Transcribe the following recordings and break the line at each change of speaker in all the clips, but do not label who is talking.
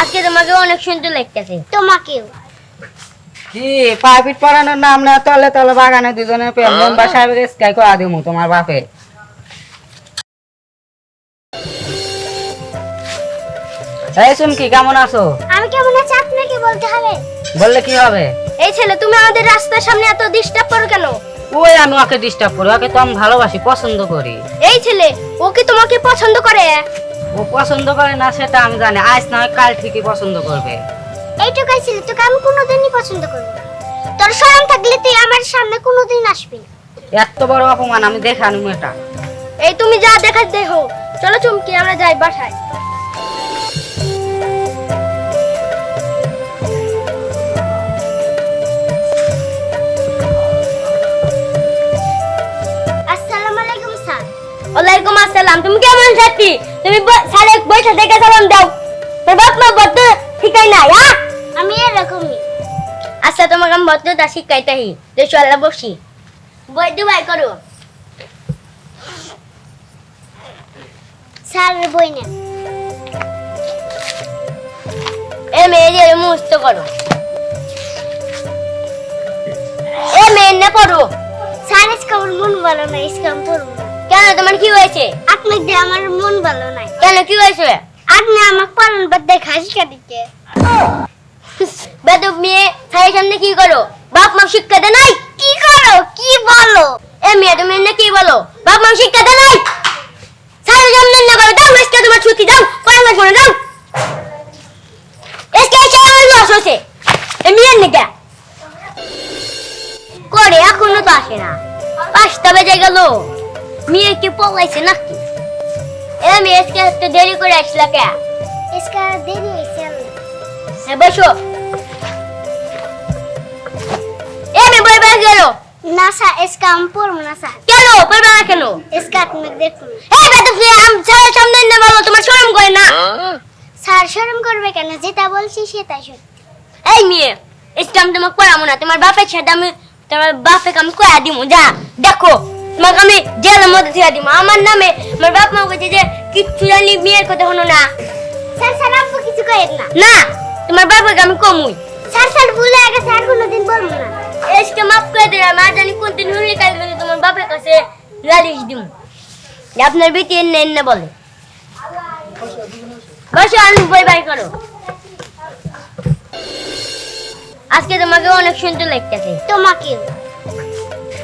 আজকে তোমাকে অনেক সুন্দর লাগতেছে।
তোমাকেও।
কি পড়ানোর নাম না তলে তলে বাগানে দুজনে প্রেম মেম্বার সাহেবের স্কাই করে দিমু তোমার বাপে। এই চুমকি কেমন আছো?
আমি কেমন আছি? আপনাকে বলতে হবে।
বললে কি হবে?
এই ছেলে তুমি আমাদের রাস্তার সামনে এত ডিস্টার্ব করো কেন?
ওই আমি ওকে ডিস্টার্ব করি ওকে তো আমি ভালোবাসি পছন্দ করি।
এই ছেলে ও কি তোমাকে পছন্দ করে?
ও পছন্দ করে না সেটা আমি জানি। আজ না হয় কাল ঠিকই পছন্দ করবে।
এইটুকাই ছেলে তোকে আমি কোনোদিনই পছন্দ করব না। তোর শরম থাকলে তুই আমার সামনে কোনোদিন আসবি না।
এত বড় অপমান আমি দেখে আনব এটা।
এই তুমি যা দেখার দেখো। চলো চুমকি আমরা যাই বাসায়। আসসালামু আলাইকুম স্যার।
ওয়ালাইকুম আসসালাম। তুমি কেমন ছাত্রী তুমি স্যারে বৈঠা দেখে সালাম দাও। বাপ মা বদ্ধ শিখাই না হ্যাঁ?
আমি এরকমই।
আচ্ছা তোমাকে আমি ভদ্রতা শিখাইতাহি যে চল্লা বসি। বই দুবাই করো।
স্যার বই নেন।
এ মেয়ে যে মুস্ত করো। এ মেয়ে না পড়ো।
স্যার আমার মন ভালো নাই আজকে আমি পড়ব না
কেন তোমার কি হয়েছে?
আপনাকে দিয়ে আমার মন ভালো নাই।
কেন কি হয়েছে?
আপনি আমাকে পালন বাদ দেখে হাসি কাটিকে
বেদব মেয়ে স্যারের সামনে কি করো? বাপ মা শিক্ষা দে নাই?
কি করো? কি বলো?
এ মেয়ে তুমি এনে কি বলো? বাপ মা শিক্ষা দে নাই? স্যারের সামনে না করো দাও আজকে তোমার ছুটি দাও পরে মাস মনে দাও। আজকে এসে আমার লস হয়েছে এ মেয়ের নাকি করে এখনও তো আসে না। পাঁচটা বেজে গেল। মেয়ে কি পলাইছে নাকি এ মেয়ে আজকে তো দেরি করে আসলা কে
আজকে দেরি হয়েছে
হ্যাঁ বসো এ মেয়ে বই ব্যাগ গেল
না স্যার আজকে আমি পড়ব না স্যার
কেন পড়বে না কেন
আজকে আপনাকে দেখুন
এ বেটা তুই আম স্যারের সামনে না বলো তোমার শরম করে না
স্যার শরম করবে কেন যেটা বলছি সেটাই সত্যি
এই মেয়ে আজকে আমি তোমাকে পড়াবো না তোমার বাপের সাথে আমি তোমার বাপে আমি কয়া দিব যা দেখো তোমাকে আমি জেলের মধ্যে ছেড়ে দিব আমার নামে আমার বাপ মা বলছে যে কিচ্ছু জানি মেয়ের কথা হলো না।
স্যার স্যার আপু কিছু করেন না।
না তোমার বাপকে আমি কমুই।
স্যার স্যার ভুলে গেছে আর কোনোদিন বলব না।
এসকে মাফ করে দিলাম মা জানি কোন দিন হলে কাল বলে তোমার বাপের কাছে লালিশ দিব আপনার বেটি এনে এনে বলে। বসো আমি বই বাই করো। আজকে তোমাকে অনেক সুন্দর লাগতেছে।
তোমাকেও।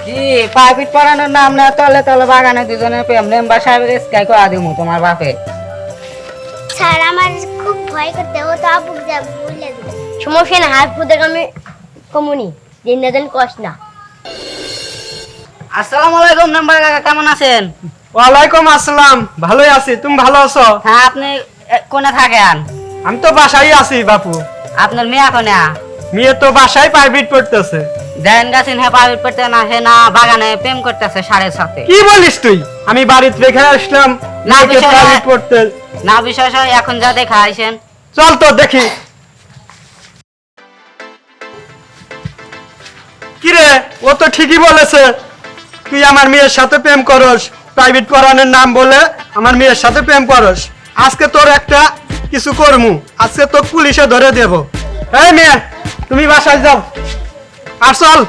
কি পাইপিট পড়ানোর নাম না তলে তলে বাগানে দুজনে প্রেম। মেম্বার সাহেবের স্কাই করে দিমু তোমার বাপে।
স্যার আমার খুব ভয় করতে ও তো আপুক যা বলে দিবে।
সমস্যা না হাত আমি কমুনি দিন না দিন কষ্ট না।
আসসালামু আলাইকুম মেম্বার কাকা কেমন আছেন?
ওয়ালাইকুম আসসালাম ভালোই আছি তুমি ভালো আছো?
হ্যাঁ আপনি কোনে থাকেন?
আমি তো বাসায় আছি বাপু।
আপনার মেয়ে কোনে?
মেয়ে তো বাসায় প্রাইভেট পড়তেছে।
দেন গাছেন হ্যাঁ না হে না বাগানে প্রেম করতেছে সাড়ের সাথে।
কি বলিস তুই? আমি বাড়িতে রেখে আসলাম
না, বিষয় না বিষয় এখন যা দেখা আইছেন
চল তো দেখি। কিরে ও তো ঠিকই বলেছে। তুই আমার মেয়ের সাথে প্রেম করস প্রাইভেট পড়ানোর নাম বলে আমার মেয়ের সাথে প্রেম করস। আজকে তোর একটা কিছু করমু আজকে তোর পুলিশে ধরে দেব। এই মেয়ে তুমি বাসায় যাও। আর চল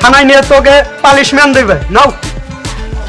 থানায় নিয়ে তোকে পালিশমেন্ট দিবে। নাও।